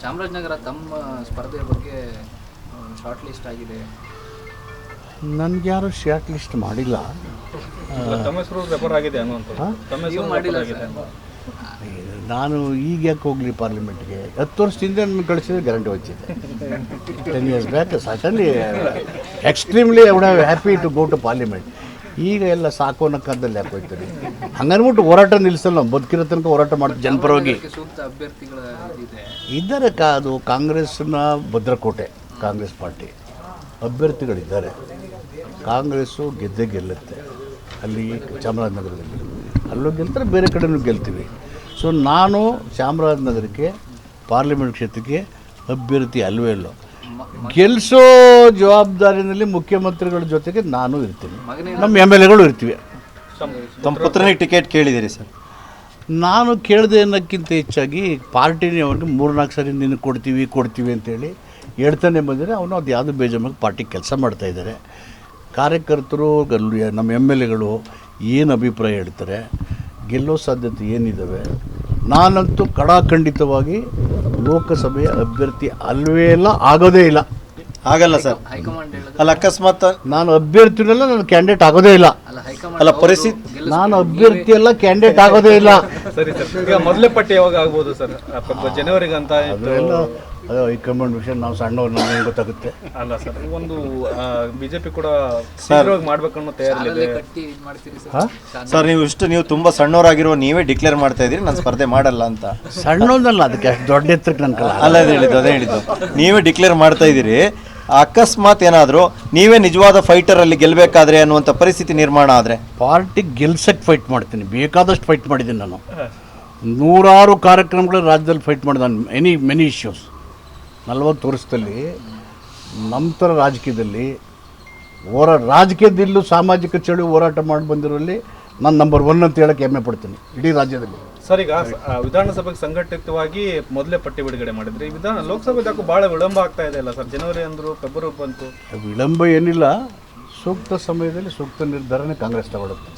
ಚಾಮರಾಜನಗರ ತಮ್ಮ ಸ್ಪರ್ಧೆ ಬಗ್ಗೆ ಶಾರ್ಟ್ ಲಿಸ್ಟ್ ಆಗಿದೆ. ನನ್ಗೆ ಯಾರು ಶಾರ್ಟ್ ಲಿಸ್ಟ್ ಮಾಡಿಲ್ಲ. ಮಾಡಿಲ್ಲ ನಾನು ಈಗ ಯಾಕೆ ಹೋಗ್ಲಿ ಪಾರ್ಲಿಮೆಂಟ್ಗೆ ಹತ್ತು ವರ್ಷದಿಂದ ನನ್ನ ಕಳಿಸಿದ್ರೆ ಗ್ಯಾರಂಟಿ ಹೋಗ್ತಿದ್ದೆ ten years back suddenly extremely I would happy to go to parliament ಈಗ ಎಲ್ಲ ಸಾಕು ಅನ್ನೋ ಕಾಲದಲ್ಲಿ ಯಾಕೆ ಹೋಗ್ತೀರಿ ಹಂಗನ್ಬಿಟ್ಟು ಹೋರಾಟ ನಿಲ್ಲಿಸಲ್ಲ ನಾವು. ಬದುಕಿರೋ ತನಕ ಹೋರಾಟ ಮಾಡ್ತೀವಿ ಜನಪರವಾಗಿ ಇದ್ದಾರೆ ಕಾ ಅದು ಕಾಂಗ್ರೆಸ್ನ ಭದ್ರಕೋಟೆ ಕಾಂಗ್ರೆಸ್ ಪಾರ್ಟಿ. ಅಭ್ಯರ್ಥಿಗಳಿದ್ದಾರೆ. ಕಾಂಗ್ರೆಸ್ಸು ಗೆದ್ದೆ ಗೆಲ್ಲುತ್ತೆ. ಅಲ್ಲಿ ಚಾಮರಾಜನಗರದಲ್ಲಿ. ಅಲ್ಲೂ ಗೆಲ್ತಾರೆ ಬೇರೆ ಕಡೆನೂ ಗೆಲ್ತೀವಿ. ಸೊ ನಾನು ಚಾಮರಾಜನಗರಕ್ಕೆ ಪಾರ್ಲಿಮೆಂಟ್ ಕ್ಷೇತ್ರಕ್ಕೆ ಅಭ್ಯರ್ಥಿ ಅಲ್ವೇ ಇಲ್ಲ ಗೆಲ್ಲಿಸೋ ಜವಾಬ್ದಾರಿನಲ್ಲಿ ಮುಖ್ಯಮಂತ್ರಿಗಳ ಜೊತೆಗೆ ನಾನು ಇರ್ತೀನಿ. ನಮ್ಮ ಎಂ ಎಲ್ ಎಗಳು ಇರ್ತೀವಿ. ತಮ್ಮ ಪುತ್ರನಿಗೆ ಟಿಕೆಟ್ ಕೇಳಿದ್ದೀರಿ ಸರ್. ನಾನು ಕೇಳಿದೆ ಅನ್ನೋಕ್ಕಿಂತ ಹೆಚ್ಚಾಗಿ ಪಾರ್ಟಿನೇ ಅವ್ರಿಗೆ ಮೂರ್ನಾಲ್ಕು ಸರಿ ನಿನಗೆ ಕೊಡ್ತೀವಿ ಕೊಡ್ತೀವಿ ಅಂತೇಳಿ ಹೇಳ್ತಾನೆ ಬಂದರೆ ಅವನು ಅದು ಯಾವುದು ಬೇಜಾಮಾಗಿ ಪಾರ್ಟಿ ಕೆಲಸ ಮಾಡ್ತಾ ಇದ್ದಾರೆ ಕಾರ್ಯಕರ್ತರು ಗಲ್ಲು- ನಮ್ಮ ಎಂ ಎಲ್ ಎಗಳು ಏನು ಅಭಿಪ್ರಾಯ ಹೇಳ್ತಾರೆ ಗೆಲ್ಲೋ ಸಾಧ್ಯತೆ ಏನಿದ್ದಾವೆ ನಾನಂತೂ ಕಡಾಖಂಡಿತವಾಗಿ ಲೋಕಸಭೆಯ ಅಭ್ಯರ್ಥಿ ಅಲ್ಲವೇ ಇಲ್ಲ ಆಗೋದೇ ಇಲ್ಲ. ಆಗಲ್ಲ ಸರ್. ಅಲ್ಲ ಅಕಸ್ಮಾತ್ ನಾನು ಅಭ್ಯರ್ಥಿನೆಲ್ಲ ನಾನು ಕ್ಯಾಂಡಿಡೇಟ್ ಆಗೋದೇ ಇಲ್ಲ. ಅಲ್ಲ ಪರಿಸ್ಥಿತಿ ನಾನು ಅಭ್ಯರ್ಥಿ ಎಲ್ಲ ಕ್ಯಾಂಡಿಡೇಟ್ ಆಗೋದೇ ಇಲ್ಲ. ಸರಿ ಸರ್. ಈಗ ಮೊದಲೇ ಪಟ್ಟಿ ಯಾವಾಗ ಆಗ್ಬೋದು ಸರ್? ಜನವರಿಗಂತ. ಅದೆಲ್ಲ ಅದು ಹೈಕಮಾಂಡ್ ವಿಷಯ ನಾವು ಸಣ್ಣವ್ರು ನಮ್ಗೆ ಗೊತ್ತಾಗುತ್ತೆ? ಅಲ್ಲ ಸರ್ ಒಂದು ಬಿಜೆಪಿ ಕೂಡ ಶೀಘ್ರವಾಗಿ ಮಾಡ್ಬೇಕನ್ನೋ ಮಾಡ್ತೀರಿ ಸರ್. ಸರ್ ನೀವು ಇಷ್ಟು ನೀವು ತುಂಬಾ ಸಣ್ಣವರಾಗಿರುವ ನೀವೇ ಡಿಕ್ಲೇರ್ ಮಾಡ್ತಾ ಇದ್ದೀರಿ ನಾನು ಸ್ಪರ್ಧೆ ಮಾಡಲ್ಲ ಅಂತ. ಸಣ್ಣದಲ್ಲ ಅದಕ್ಕೆ ಅಷ್ಟು ದೊಡ್ಡ ಎತ್ತರಕ್ಕೆ ನನ್ನ ಅಲ್ಲ ಅದೇ ಹೇಳಿದ್ದು ಅದೇ ಹೇಳಿದ್ದು. ನೀವೇ ಡಿಕ್ಲೇರ್ ಮಾಡ್ತಾ ಇದ್ದೀರಿ. ಅಕಸ್ಮಾತ್ ಏನಾದರೂ ನೀವೇ ನಿಜವಾದ ಫೈಟರ್ ಅಲ್ಲಿ ಗೆಲ್ಲಬೇಕಾದ್ರೆ ಅನ್ನುವಂಥ ಪರಿಸ್ಥಿತಿ ನಿರ್ಮಾಣ ಆದರೆ? ಪಾರ್ಟಿ ಗೆಲ್ಸಕ್ಕೆ ಫೈಟ್ ಮಾಡ್ತೀನಿ. ಬೇಕಾದಷ್ಟು ಫೈಟ್ ಮಾಡಿದ್ದೀನಿ ನಾನು. ನೂರಾರು ಕಾರ್ಯಕ್ರಮಗಳು ರಾಜ್ಯದಲ್ಲಿ ಫೈಟ್ ಮಾಡಿದೆ ನಾನು. ಎನಿ ಮೆನಿ ಇಶ್ಯೂಸ್ ನಲವತ್ತು ವರ್ಷದಲ್ಲಿ ನಂತರ ರಾಜಕೀಯದಲ್ಲಿ ಹೋರಾ ರಾಜಕೀಯದಲ್ಲೂ ಸಾಮಾಜಿಕ ಚಳಿ ಹೋರಾಟ ಮಾಡಿ ಬಂದಿರೋಲ್ಲಿ ನಾನು ನಂಬರ್ ಒನ್ ಅಂತ ಹೇಳಕ್ಕೆ ಹೆಮ್ಮೆ ಪಡ್ತೀನಿ. ಇಡೀ ರಾಜ್ಯದಲ್ಲಿ. ಸರ್, ಈಗ ವಿಧಾನಸಭೆಗೆ ಸಂಘಟಿತವಾಗಿ ಮೊದಲೇ ಪಟ್ಟಿ ಬಿಡುಗಡೆ ಮಾಡಿದ್ರೆ. ವಿಧಾನ ಲೋಕಸಭೆ ಯಾಕೋ ಬಹಳ ವಿಳಂಬ ಆಗ್ತಾ ಇದೆ ಅಲ್ಲ ಸರ್? ಜನವರಿ ಅಂದ್ರು, ಫೆಬ್ರವರಿ ಬಂತು. ವಿಳಂಬ ಏನಿಲ್ಲ. ಸೂಕ್ತ ಸಮಯದಲ್ಲಿ ಸೂಕ್ತ ನಿರ್ಧಾರನೇ ಕಾಂಗ್ರೆಸ್ ತಗೊಳುತ್ತೆ.